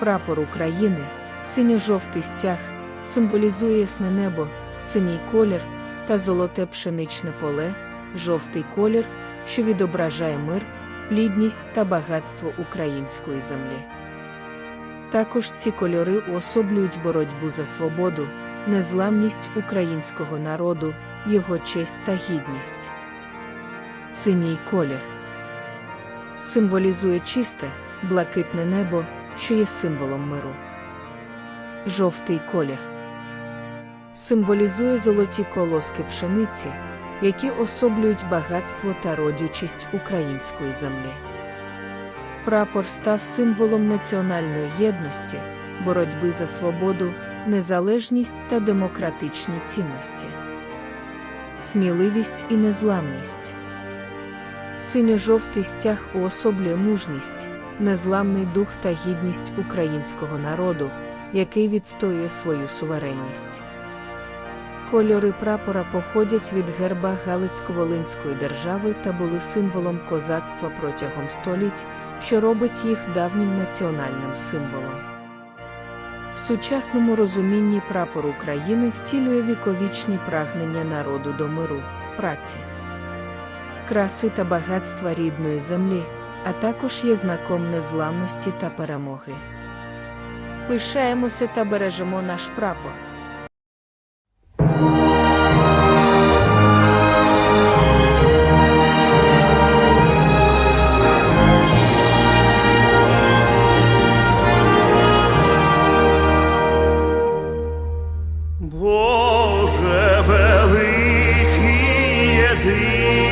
Прапор України, синьо-жовтий стяг, символізує ясне небо, синій колір та золоте пшеничне поле, жовтий колір, що відображає мир, плідність та багатство української землі. Також ці кольори уособлюють боротьбу за свободу, незламність українського народу, його честь та гідність. Синій колір символізує чисте, блакитне небо, що є символом миру. Жовтий колір символізує золоті колоски пшениці, які особлюють багатство та родючість української землі. Прапор став символом національної єдності, боротьби за свободу, незалежність та демократичні цінності, сміливість і незламність. Синьо-жовтий стяг уособлює мужність, незламний дух та гідність українського народу, який відстоює свою суверенність. Кольори прапора походять від герба Галицько-Волинської держави та були символом козацтва протягом століть, що робить їх давнім національним символом. В сучасному розумінні прапор України втілює віковічні прагнення народу до миру, праці, краси та багатства рідної землі, а також є знаком незламності та перемоги. Пишаємося та бережемо наш прапор. Боже великий єдиний,